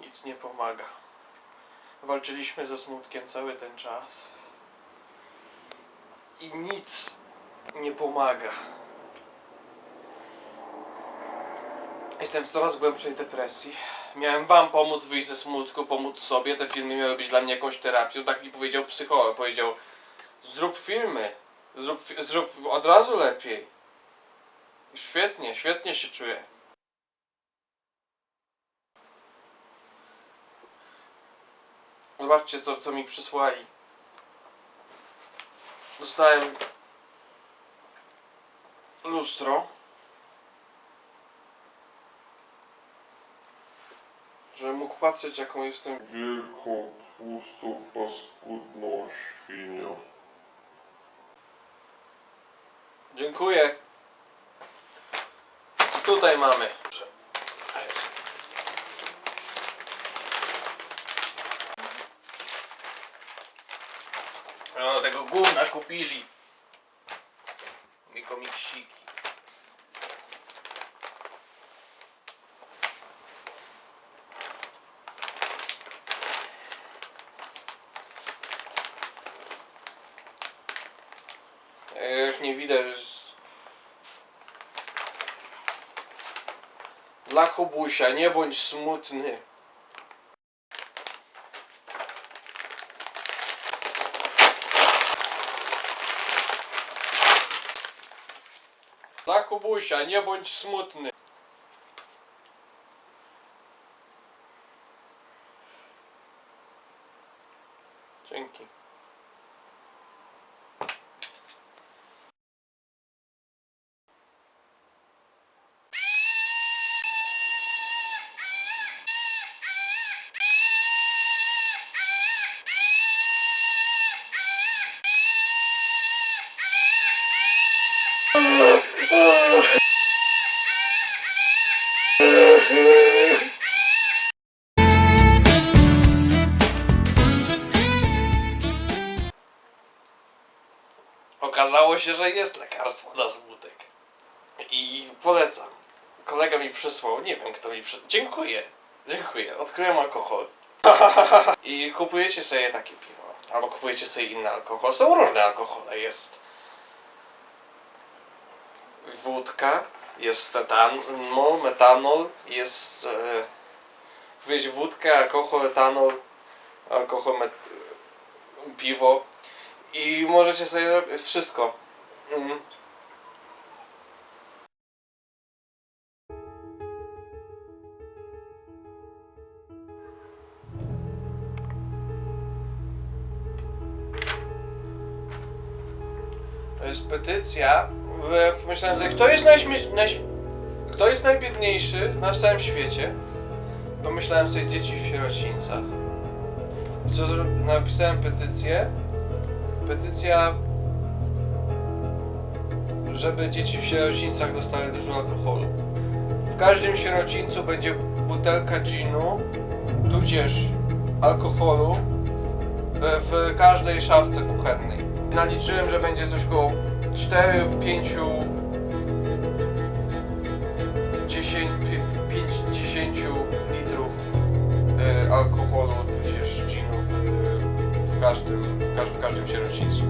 Nic nie pomaga. Walczyliśmy ze smutkiem cały ten czas. I nic nie pomaga. Jestem w coraz głębszej depresji. Miałem wam pomóc wyjść ze smutku, pomóc sobie. Te filmy miały być dla mnie jakąś terapią. Tak mi powiedział psycholog. Powiedział, zrób filmy. Zrób, zrób od razu lepiej. Świetnie, świetnie się czuję. Zobaczcie, co, co mi przysłali. Dostałem lustro. Żebym mógł patrzeć, jaką jestem Wielką, tłustą, paskudną świnią. Dziękuję. Tutaj mamy. No tego gówna kupili. Mi komiksiki. Nie widać, Dla Kubusia, nie bądź smutny. Dla Kubusia, nie bądź smutny. Dzięki. Okazało się, że jest lekarstwo na smutek. I polecam. Kolega mi przysłał, nie wiem kto mi przysłał. Dziękuję. Dziękuję. Odkryłem alkohol. I kupujecie sobie takie piwo. Albo kupujecie sobie inny alkohol. Są różne alkohole. Jest wódka, jest etanol, metanol, jest e, wieść wódkę, alkohol, etanol, alkohol, met, piwo i możecie sobie zrobić wszystko. Mm. To jest petycja. Pomyślałem sobie, kto jest, najśmie... najś... kto jest najbiedniejszy na całym świecie? Pomyślałem sobie, dzieci w sierocińcach. Co napisałem petycję. Petycja, żeby dzieci w sierocińcach dostały dużo alkoholu. W każdym sierocińcu będzie butelka ginu, tudzież alkoholu w każdej szafce kuchennej. Naliczyłem, że będzie coś koło 4, 5, 10, 50 litrów e, alkoholu, tudzież ginu w, w, każdym, w, każ- w każdym sierocińcu.